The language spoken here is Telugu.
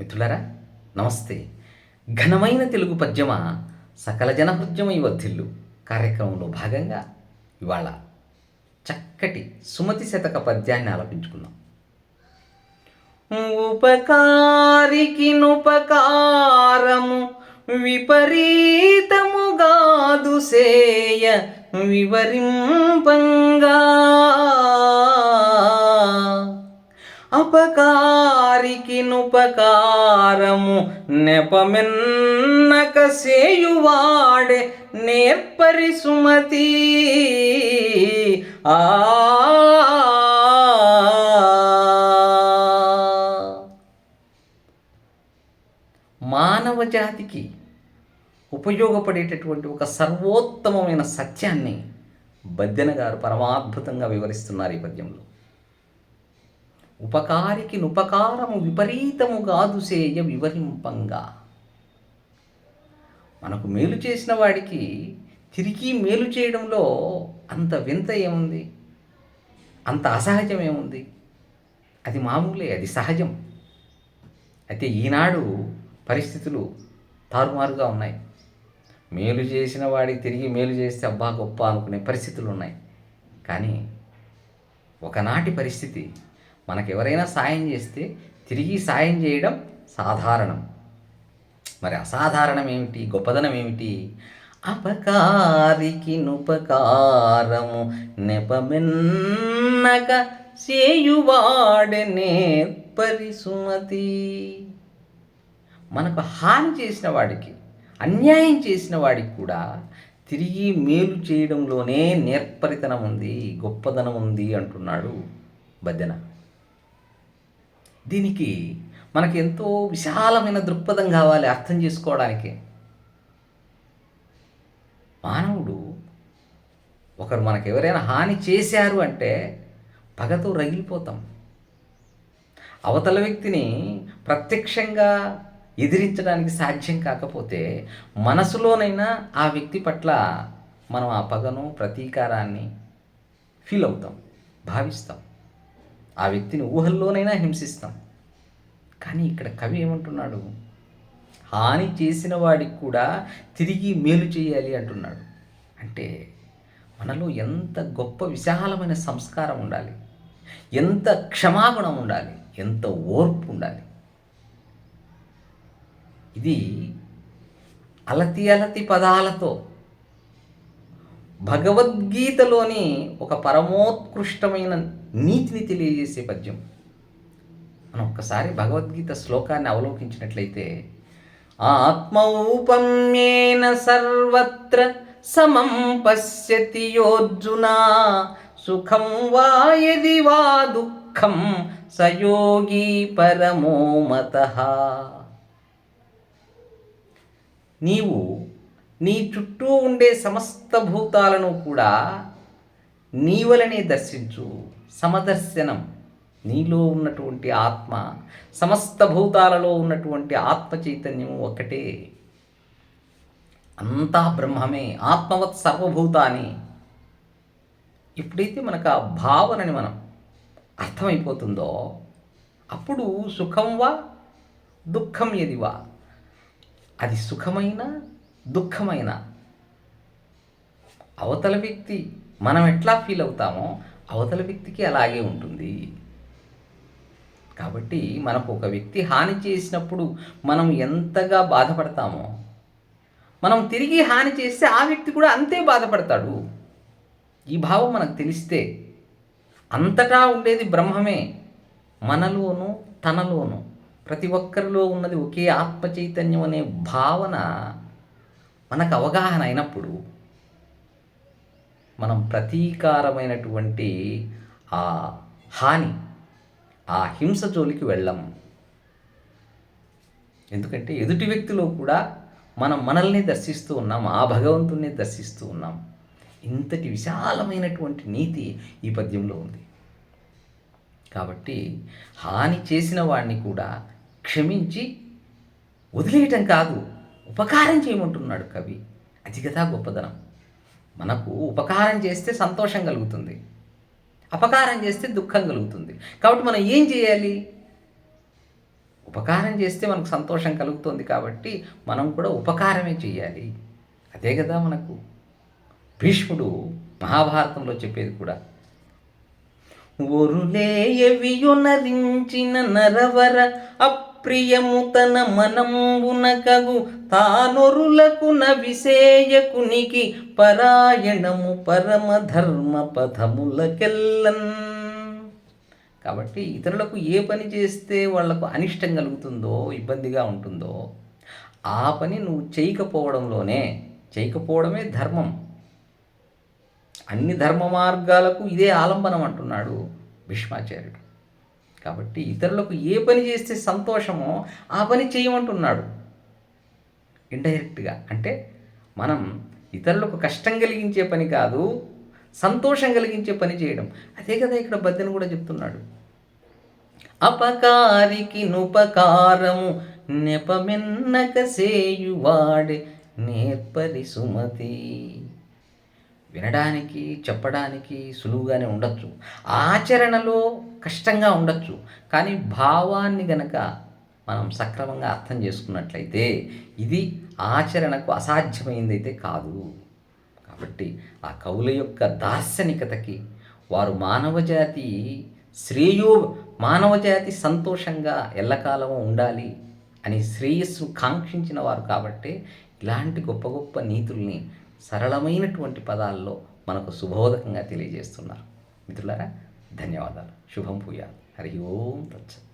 మిత్రులారా నమస్తే. ఘనమైన తెలుగు పద్యమ సకల జనహృద్యమై వర్ధిల్లు కార్యక్రమంలో భాగంగా ఇవాళ చక్కటి సుమతి శతక పద్యాన్ని ఆలపించుకుందాం. ఉపకారికి నుపకారము విపరీతముగాదు సేయ వివరింపంగా. అపకార నుపకారము నెపమెన్నక సేయువాడే నేర్పరి సుమతి ఆ మానవ జాతికి ఉపయోగపడేటటువంటి ఒక సర్వోత్తమమైన సత్యాన్ని బద్దెన గారు పరమాద్భుతంగా వివరిస్తున్నారు ఈ పద్యంలో. ఉపకారికి నుపకారము విపరీతము కాదు సేయ వివరింపంగా. మనకు మేలు చేసిన వాడికి తిరిగి మేలు చేయడంలో అంత వింత ఏముంది? అంత అసహజం ఏముంది అది మామూలే అది సహజం. అయితే ఈనాడు పరిస్థితులు తారుమారుగా ఉన్నాయి. మేలు చేసిన వాడికి తిరిగి మేలు చేస్తే అబ్బా గొప్ప అనుకునే పరిస్థితులు ఉన్నాయి. కానీ ఒకనాటి పరిస్థితి మనకు ఎవరైనా సాయం చేస్తే తిరిగి సాయం చేయడం సాధారణం. మరి అసాధారణం ఏమిటి గొప్పదనం ఏమిటి అపకారికి నుపకారము నెపమెన్నక చేయువాడనే పరిసుమతి మనకు హాని చేసిన వాడికి అన్యాయం చేసిన వాడికి కూడా తిరిగి మేలు చేయడంలోనే నేర్పరితనం ఉంది గొప్పదనం ఉంది అంటున్నాడు భజన. దీనికి మనకి ఎంతో విశాలమైన దృక్పథం కావాలి అర్థం చేసుకోవడానికి. మానవుడు ఒకరు మనకు ఎవరైనా హాని చేశారు అంటే పగతో రగిలిపోతాం. అవతల వ్యక్తిని ప్రత్యక్షంగా ఎదిరించడానికి సాధ్యం కాకపోతే మనసులోనైనా ఆ వ్యక్తి పట్ల మనం ఆ పగను ప్రతీకారాన్ని ఫీల్ అవుతాం భావిస్తాం. ఆ వ్యక్తిని ఊహల్లోనైనా హింసిస్తాం. కానీ ఇక్కడ కవి ఏమంటున్నాడు? హాని చేసిన వాడికి కూడా తిరిగి మేలు చేయాలి అంటున్నాడు. అంటే మనలో ఎంత గొప్ప విశాలమైన సంస్కారం ఉండాలి ఎంత క్షమాగుణం ఉండాలి ఎంత ఓర్పు ఉండాలి. ఇది అలతి అలతి పదాలతో భగవద్గీతలోని ఒక పరమోత్కృష్టమైన నీతిని తెలియజేసే పద్యం. మనం ఒక్కసారి భగవద్గీత శ్లోకాన్ని అవలోకించినట్లయితే ఆత్మౌపమ్యేన సర్వత్ర సమం పశ్యతి యోర్జున సుఖం వా యది వా దుఃఖం సయోగి పరమో నీవు నీ చుట్టూ ఉండే సమస్త భూతాలను కూడా నీవలనే దర్శించు. సమదర్శనం. నీలో ఉన్నటువంటి ఆత్మ సమస్త భూతాలలో ఉన్నటువంటి ఆత్మ చైతన్యం ఒకటే అంతా బ్రహ్మమే ఆత్మవత్ సర్వభూతాన్ని ఎప్పుడైతే మనకు ఆ భావనని మనం అర్థమైపోతుందో అప్పుడు సుఖం వా దుఃఖం ఎదివా అది సుఖమైన దుఃఖమైన అవతల వ్యక్తి మనం ఎట్లా ఫీల్ అవుతామో అవతల వ్యక్తికి అలాగే ఉంటుంది. కాబట్టి మనకు ఒక వ్యక్తి హాని చేసినప్పుడు మనం ఎంతగా బాధపడతామో మనం తిరిగి హాని చేస్తే ఆ వ్యక్తి కూడా అంతే బాధపడతాడు. ఈ భావం మనకు తెలిస్తే అంతటా ఉండేది బ్రహ్మమే. మనలోను తనలోను ప్రతి ఒక్కరిలో ఉన్నది ఒకే ఆత్మ చైతన్యం అనే భావన మనకు అవగాహన అయినప్పుడు మనం ప్రతీకారమైనటువంటి ఆ హాని ఆ హింస జోలికి వెళ్ళం. ఎందుకంటే ఎదుటి వ్యక్తిలో కూడా మనం మనల్ని దర్శిస్తూ ఉన్నాం ఆ భగవంతుణ్ణి దర్శిస్తూ ఉన్నాం. ఇంతటి విశాలమైనటువంటి నీతి ఈ పద్యంలో ఉంది. కాబట్టి హాని చేసిన వాడిని కూడా క్షమించి వదిలేయటం కాదు. ఉపకారం చేయమంటున్నాడు కవి. అది కదా గొప్పదనం. మనకు ఉపకారం చేస్తే సంతోషం కలుగుతుంది. అపకారం చేస్తే దుఃఖం కలుగుతుంది. కాబట్టి మనం ఏం చేయాలి? ఉపకారం చేస్తే మనకు సంతోషం కలుగుతుంది కాబట్టి మనం కూడా ఉపకారమే చేయాలి. అదే కదా మనకు. భీష్ముడు మహాభారతంలో చెప్పేది కూడా. ఒరులే ఎవీయో నరించిన నరవర ప్రియము తన మనంబున కగు తానొరులకున పరాయణము పరమ ధర్మ పథములకెల్లన్ కాబట్టి ఇతరులకు ఏ పని చేస్తే వాళ్ళకు అనిష్టం కలుగుతుందో ఇబ్బందిగా ఉంటుందో ఆ పని నువ్వు చేయకపోవడంలోనే చేయకపోవడమే ధర్మం. అన్ని ధర్మ మార్గాలకు ఇదే ఆలంబనం అంటున్నాడు భీష్మాచార్యుడు. కాబట్టి ఇతరులకు ఏ పని చేస్తే సంతోషమో ఆ పని చేయమంటున్నాడు. ఇండైరెక్ట్గా అంటే మనం ఇతరులకు కష్టం కలిగించే పని కాదు సంతోషం కలిగించే పని చేయడం. అదే కదా ఇక్కడ బద్దెను కూడా చెప్తున్నాడు. అపకారికి నుపకారము నెపమెన్నక సేయువాడే నేర్పరి సుమతి. వినడానికి చెప్పడానికి సులువుగానే ఉండొచ్చు. ఆచరణలో కష్టంగా ఉండొచ్చు. కానీ భావాన్ని గనక మనం సక్రమంగా అర్థం చేసుకున్నట్లయితే ఇది ఆచరణకు అసాధ్యమైందైతే కాదు. కాబట్టి ఆ కవుల యొక్క దార్శనికతకి వారు మానవజాతి శ్రేయో మానవజాతి సంతోషంగా ఎల్లకాలము ఉండాలి అని శ్రేయస్సు కాంక్షించిన వారు కాబట్టి ఇలాంటి గొప్ప గొప్ప నీతుల్ని సరళమైనటువంటి పదాల్లో మనకు శుభోదకంగా తెలియజేస్తున్నారు. మిత్రులారా ధన్యవాదాలు. శుభం పూయాలి హరి ఓం తచ్చ